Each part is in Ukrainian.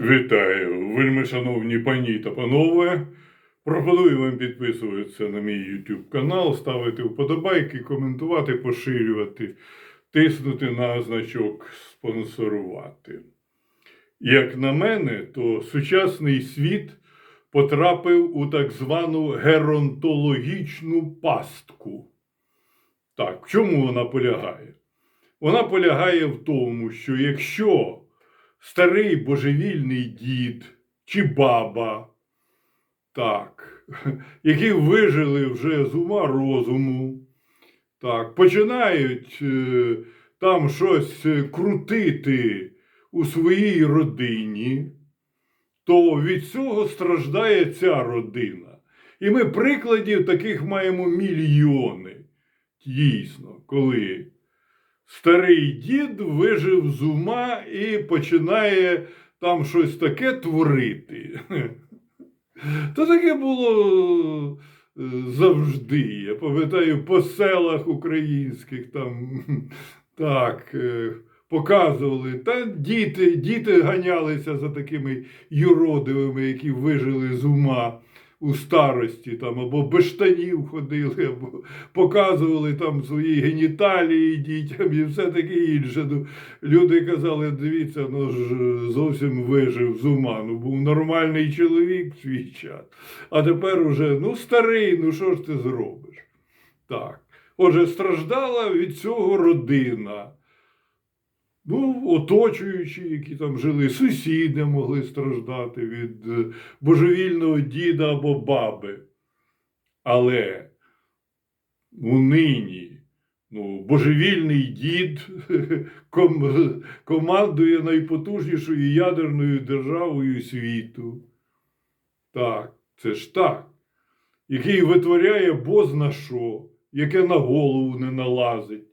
Вітаю, вельми шановні пані та панове. Пропоную вам підписуватися на мій YouTube канал, ставити вподобайки, коментувати, поширювати, тиснути на значок спонсорувати. Як на мене, то сучасний світ потрапив у так звану геронтологічну пастку. Так, в чому вона полягає? Вона полягає в тому, що якщо старий божевільний дід чи баба, так, які вижили вже з ума розуму, так, починають е, там щось е, крутити у своїй родині, то від цього страждає ця родина. І ми прикладів таких маємо мільйони. Дійсно, коли старий дід вижив з ума і починає там щось таке творити. То таке було е, завжди. Я пам'ятаю, по селах українських там так е, показували. Та діти, діти ганялися за такими юродивими, які вижили з ума. У старості там або без штанів ходили, або показували там свої геніталії дітям і все таке інше. Ну, люди казали, дивіться, ну ж зовсім вижив з ума. Ну був нормальний чоловік в свій час. А тепер уже ну старий, ну що ж ти зробиш? Так. Отже, страждала від цього родина. Ну, оточуючі, які там жили, сусіди могли страждати від е, божевільного діда або баби. Але у нині ну, божевільний дід ком- командує найпотужнішою ядерною державою світу. Так, це ж так. Який витворяє бозна що, яке на голову не налазить.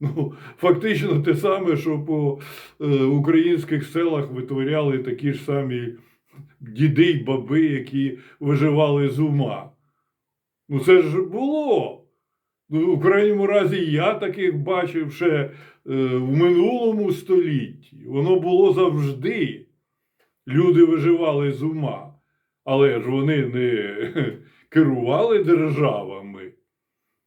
Ну, фактично те саме, що по е, українських селах витворяли такі ж самі діди й баби, які виживали з ума. Ну, це ж було. Ну, у крайньому разі я таких бачив ще е, в минулому столітті. Воно було завжди. Люди виживали з ума, але ж вони не керували державами.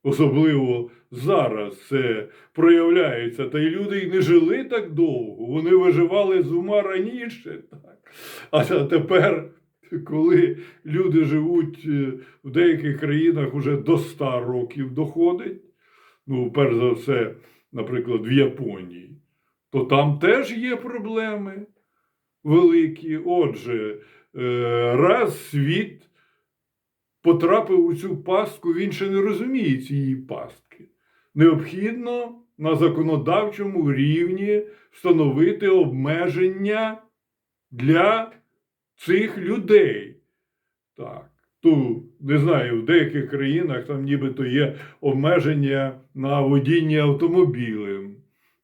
Особливо зараз це проявляється. Та й люди й не жили так довго. Вони виживали з ума раніше. Так. А тепер, коли люди живуть е, в деяких країнах уже до 100 років доходить, ну, перш за все, наприклад, в Японії, то там теж є проблеми великі. Отже, е, раз світ потрапив у цю пастку, він ще не розуміє цієї пастки. Необхідно на законодавчому рівні встановити обмеження для цих людей. Так. Ту, не знаю, в деяких країнах там нібито є обмеження на водіння автомобілем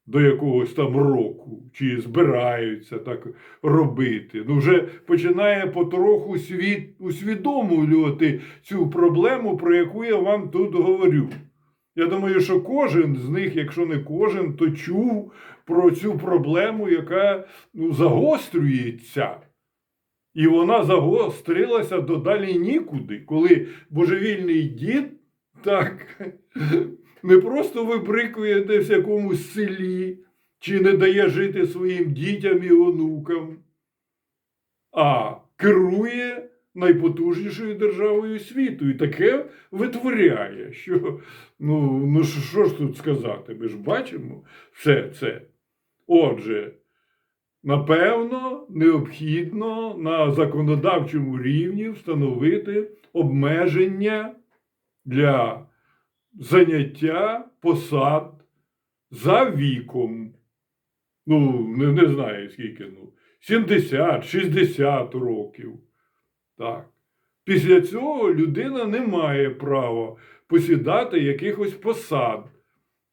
до якогось там року, чи збираються так робити. Ну, вже починає потроху світ усвідомлювати цю проблему, про яку я вам тут говорю. Я думаю, що кожен з них, якщо не кожен, то чув про цю проблему, яка ну, загострюється. І вона загострилася додалі нікуди, коли божевільний дід так не просто вибрикує десь в якомусь селі, чи не дає жити своїм дітям і онукам, а керує найпотужнішою державою світу. І таке витворяє, що ну, ну що ж тут сказати? Ми ж бачимо все це. Отже, напевно, необхідно на законодавчому рівні встановити обмеження для заняття посад за віком. Ну, не, не знаю скільки, ну, 70-60 років. Так. Після цього людина не має права посідати якихось посад.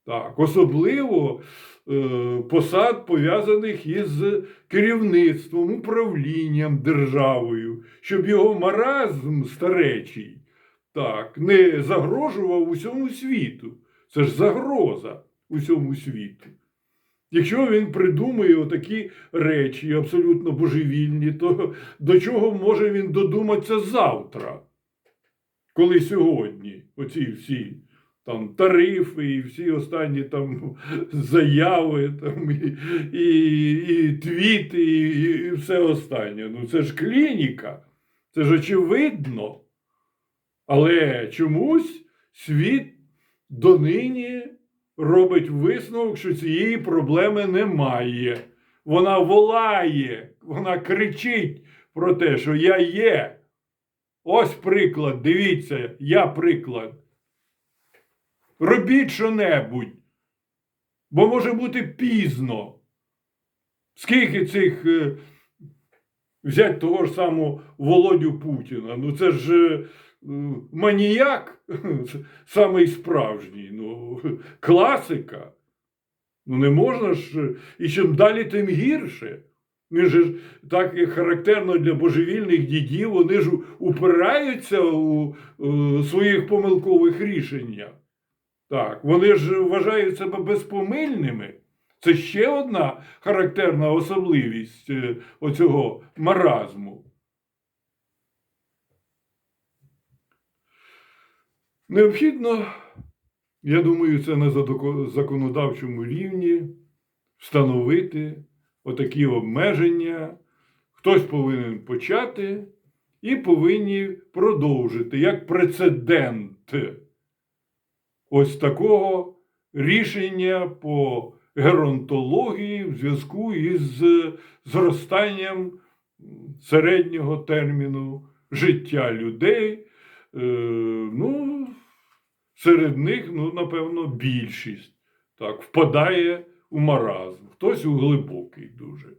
Так, особливо е, посад, пов'язаних із керівництвом, управлінням державою, щоб його маразм старечий так, не загрожував усьому світу. Це ж загроза усьому світу. Якщо він придумує отакі речі, абсолютно божевільні, то до чого може він додуматися завтра? Коли сьогодні оці всі там тарифи і всі останні там заяви, там, і, і, і твіти, і, і все останнє. Ну це ж клініка, це ж очевидно. Але чомусь світ донині робить висновок, що цієї проблеми немає. Вона волає, вона кричить про те, що я є. Ось приклад, дивіться, я приклад. Робіть що-небудь, бо може бути пізно. Скільки цих е, взять того ж самого Володю Путіна? Ну це ж е, маніяк, самий справжній, ну, класика. Ну не можна ж, і чим далі, тим гірше. Же ж так як характерно для божевільних дідів, вони ж упираються у, е, своїх помилкових рішеннях. Так, вони ж вважають себе безпомильними. Це ще одна характерна особливість е, оцього маразму. Необхідно, я думаю, це на законодавчому рівні встановити отакі обмеження. Хтось повинен почати і повинні продовжити як прецедент ось такого рішення по геронтології в зв'язку із зростанням середнього терміну життя людей. Е, ну, серед них, ну, напевно, більшість так, впадає у маразм, хтось у глибокий дуже.